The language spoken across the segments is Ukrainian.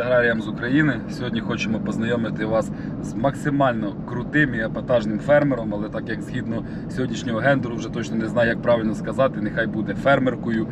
Аграріям з України. Сьогодні хочемо познайомити вас з максимально крутим і епатажним фермером, але так як згідно сьогоднішнього гендеру, вже точно не знаю, як правильно сказати, нехай буде фермеркою.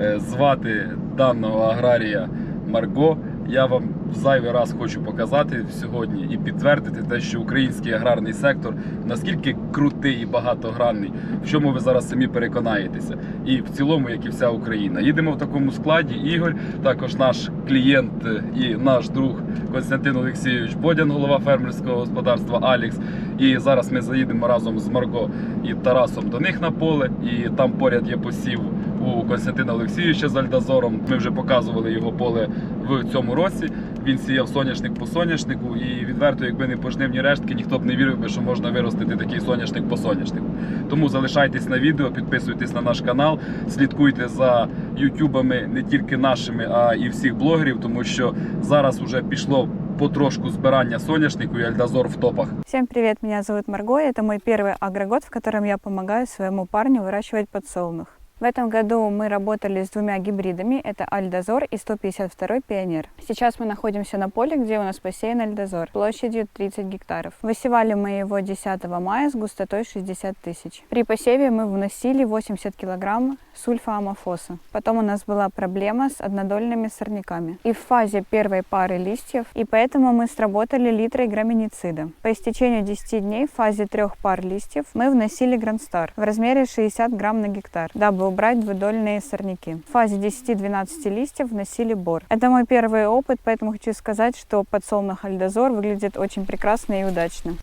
Е, Звати даного аграрія Марго. Я вам зайвий раз хочу показати сьогодні і підтвердити те, що український аграрний сектор наскільки крутий і багатогранний, в чому ви зараз самі переконаєтеся. І в цілому, як і вся Україна. Їдемо в такому складі. Ігор, також наш клієнт і наш друг Константин Олексійович Бодян, голова фермерського господарства Алікс. І зараз ми заїдемо разом з Марго і Тарасом до них на поле. І там поряд є посів у Константина Олексійовича з Альдазором. Ми вже показували його поле в цьому році. Він сіяв соняшник по соняшнику, і відверто, якби не пожнивні рештки, ніхто б не вірив би, що можна виростити такий соняшник по соняшнику. Тому залишайтесь на відео, підписуйтесь на наш канал, слідкуйте за ютубами не тільки нашими, а і всіх блогерів, тому що зараз вже пішло потрошку збирання соняшнику і Альдазор в топах. Всем привет, меня зовут Марго, и это мой первый агрогод, в котором я помогаю своему парню выращивать подсолнух. В этом году мы работали с двумя гибридами, это Альдозор и 152 Пионер. Сейчас мы находимся на поле, где у нас посеян Альдозор, площадью 30 гектаров. Высевали мы его 10 мая с густотой 60 тысяч. При посеве мы вносили 80 килограмм сульфоамофоса. Потом у нас была проблема с однодольными сорняками. И в фазе первой пары листьев, и поэтому мы сработали литрой граминицида. По истечению 10 дней в фазе трех пар листьев мы вносили Грандстар в размере 60 грамм на гектар, дабы убрать двудольные сорняки. В фазе 10-12 листьев вносили бор. Это мой первый опыт, поэтому хочу сказать, что подсолнух Альдозор выглядит очень прекрасно и удачно.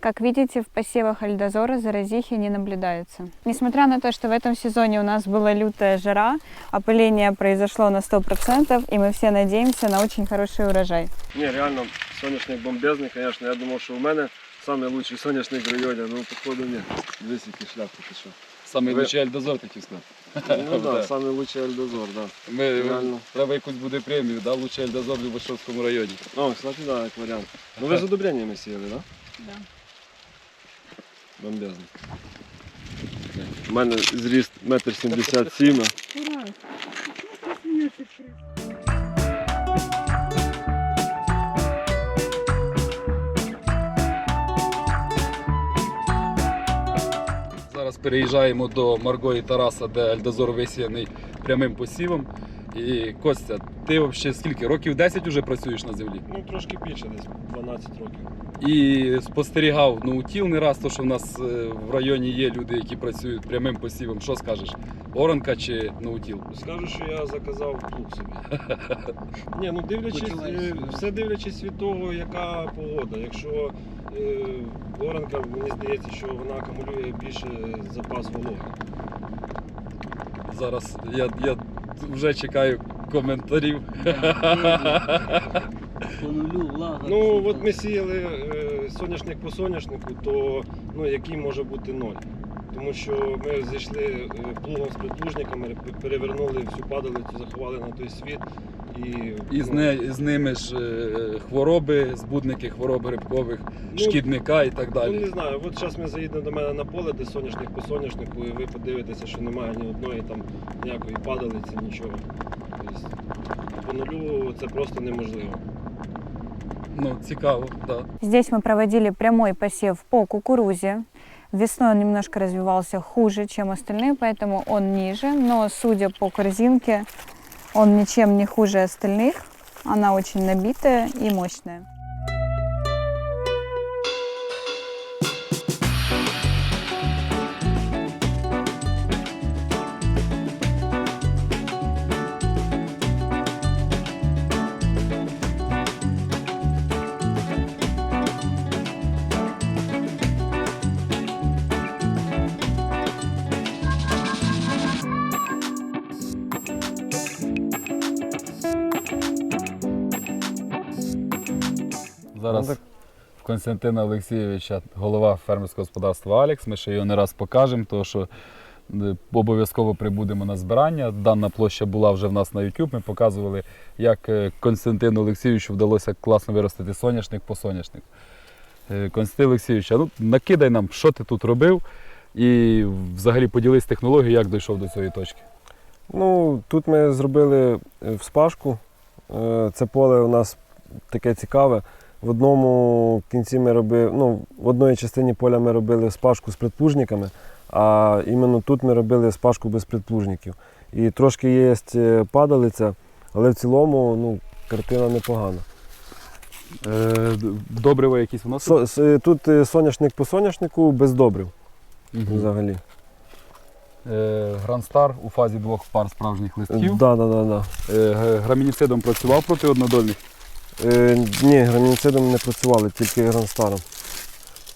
Как видите, в посевах альдозора заразихи не наблюдается. Несмотря на то, что в этом сезоне у нас была лютая жара, опыление произошло на 100%, и мы все надеемся на очень хороший урожай. Ні, реально, соняшник бомбезний, звісно. Я думав, що в мене найкращий соняшник в районі, ну походу. Дивись, які шляпки ти що. Саме Ви- лучший Альдазор такий сказати. Ну Да. так, найкращий Альдозор, так. Ми Реально. треба якусь буде премію, да? лучший Альдазор в Любашовському районі. О, кстати, так, як варіант. Ну ви з одобреннями сіяли, так? Да. Бомбезний. У мене зріст 1,77 м. Зараз переїжджаємо до Марго і Тараса, де Альдазор висіяний прямим посівом. І Костя, ти взагалі скільки? Років 10 вже працюєш на землі? Ну трошки більше, десь 12 років. І спостерігав ноутіл не раз, то що в нас е, в районі є люди, які працюють прямим посівом. Що скажеш? Оранка чи ноутіл? Скажу, що я заказав плуг собі. Ні, ну дивлячись, е, все дивлячись від того, яка погода. Якщо е, оранка, мені здається, що вона акумулює більше запас вологи. Зараз я, я вже чекаю коментарів. По нулю влага. Ну, от ми сіяли е, соняшник по соняшнику, то ну, який може бути ноль. Тому що ми зійшли е, плугом з приплужниками, перевернули всю падалицю, заховали на той світ І, І з, ну, не, з ними ж е, хвороби, збудники хвороб грибкових, Ну, шкідника і так Ну, не далі. знаю, от зараз ми заїдемо до мене на поле, де соняшник по соняшнику, і ви подивитеся, що немає ні одної там ніякої падалиці, нічого. Тобто, по нулю це просто неможливо. Ну, цікаво, так. Да. Здесь мы проводили прямой посев по кукурузе. Весной он немножко развивался хуже, чем остальные, поэтому он ниже. Но судя по корзинке, он ничем не хуже остальных. Она очень набитая и мощная. Зараз Ну, так. в Константина Олексійовича голова фермерського господарства Алекс. Ми ще його не раз покажемо, тому що е, обов'язково прибудемо на збирання. Дана площа була вже в нас на YouTube. Ми показували, як е, Константину Олексійовичу вдалося класно виростити соняшник по соняшнику. Е, Константин Олексійович, ну накидай нам, що ти тут робив, і взагалі поділись технологією, як дійшов до цієї точки. Ну, тут ми зробили вспашку. Це поле у нас таке цікаве. В одному кінці ми робили, ну, в одній частині поля ми робили спашку з предплужниками, а іменно тут ми робили спашку без предплужників. І трошки є е, падалиця, але в цілому ну, картина непогана. Е, Добриво якісь вносили? Со, с- тут е, соняшник по соняшнику без добрив взагалі. Е, Грандстар у фазі двох пар справжніх листків. Да, да, да, да. Е, г- Грамініцидом працював проти однодольних. Е, ні, граніцидом не працювали, тільки гранстаром.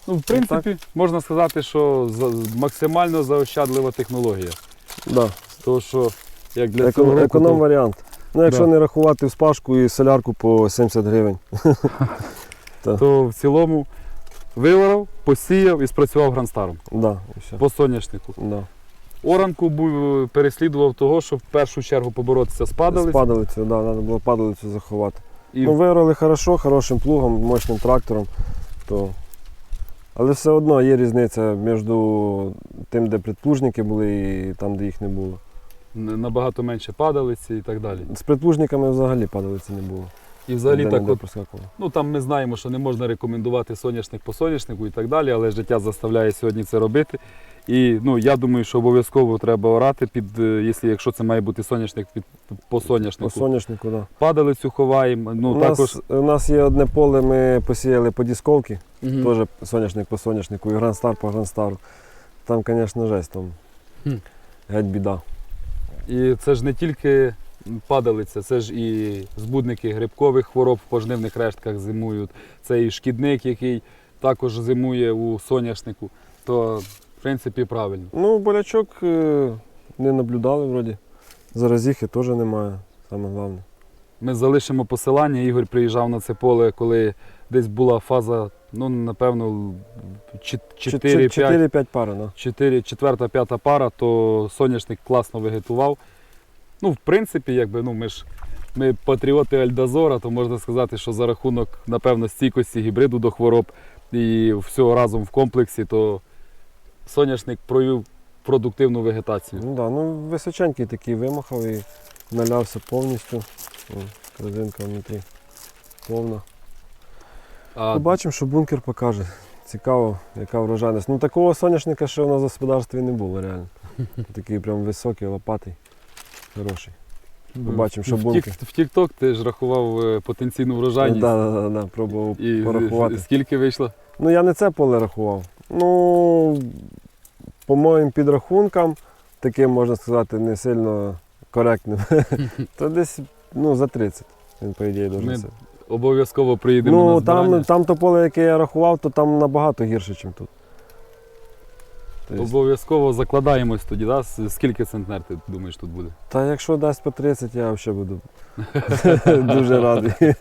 Ну, в принципі, можна сказати, що за- максимально заощадлива технологія. Да. Тому що як для Економ, цього року, економ варіант. Ну, якщо Да. не рахувати вспашку і солярку по 70 гривень. то, в цілому виорав, посіяв і спрацював грандстаром Да, і все. по соняшнику. Да. Оранку був переслідував того, щоб в першу чергу поборотися з падалицею. З падалицею, да, треба було падалицю заховати. І Ну, виграли хорошо, хорошим плугом, мощним трактором. То... Але все одно є різниця між тим, де предплужники були, і там, де їх не було. набагато менше падалиці і так далі. З предплужниками взагалі падалиці не було. І взагалі так от. Ну там ми знаємо, що не можна рекомендувати соняшник по соняшнику і так далі, але життя заставляє сьогодні це робити. І ну, я думаю, що обов'язково треба орати під, е, якщо, якщо це має бути соняшник під, по По соняшнику. соняшнику. Да. Падалицю ховаємо. Ну, у, також... нас, у нас є одне поле, ми посіяли по дісковці. Мгм. Теж соняшник по соняшнику і грандстар по грандстару. Там, звісно, жесть, там Хм. геть біда. І це ж не тільки падалиця, це ж і збудники грибкових хвороб в пожнивних рештках зимують. Це і шкідник, який також зимує у соняшнику. То, в принципі, правильно. Ну, болячок е, не наблюдали вроді. Заразіхи теж немає, саме головне. Ми залишимо посилання. Ігор приїжджав на це поле, коли десь була фаза, ну, напевно, 4-5. 4-5 пар, да. 4, четверта, п'ята пара, то соняшник класно вегетував. Ну, в принципі, якби, ну, ми ж ми патріоти Альдазора, то можна сказати, що за рахунок, напевно, стійкості гібриду до хвороб і всього разом в комплексі, то соняшник провів продуктивну вегетацію. Ну, да, ну височенький такий вимахав і налявся повністю. О, внутрі повна. А Побачимо, що бункер покаже. Цікаво, яка врожайність. Ну такого соняшника ще в нас в господарстві не було реально. Такий прям високий, лопатий, хороший. побачимо, що в, бункер. В Тік-Ток ти ж рахував е, потенційну врожайність. Да, да, да, да, пробував І порахувати. скільки вийшло? Ну я не це поле рахував. Ну, по моїм підрахункам, таким можна сказати, не сильно коректним, то десь ну, за 30 він, по ідеї, дуже. це. Обов'язково приїдемо на Ну, збирання. там, там то поле, яке я рахував, то там набагато гірше, ніж тут. Тобто, Обов'язково закладаємось тоді, да? Скільки центнер ти думаєш тут буде? та якщо дасть по 30, я взагалі буду дуже радий.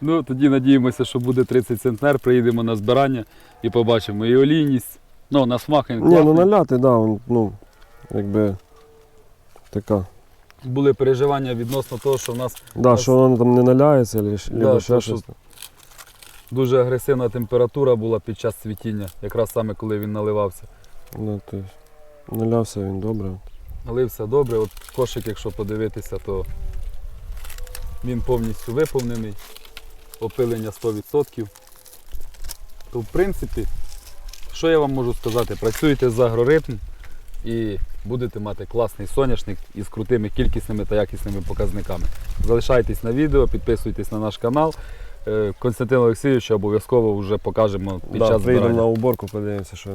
Ну тоді надіємося, що буде 30 центнер, приїдемо на збирання і побачимо і олійність. Ну, на смак він Ні, ну наляти, да, він, ну, якби така. Були переживання відносно того, що в нас Да, що воно там не наляється, або Да, ще то, щось. що- дуже агресивна температура була під час цвітіння, якраз саме коли він наливався. Ну, то есть, налявся він добре. Налився добре, от кошик, якщо подивитися, то він повністю виповнений, опилення 100%. То в принципі, що я вам можу сказати? Працюйте за агроритм і будете мати класний соняшник із крутими кількісними та якісними показниками. Залишайтесь на відео, підписуйтесь на наш канал. Е, Константин Олексійович обов'язково вже покажемо під Да, час приїдемо збирання. на уборку, подивимося, що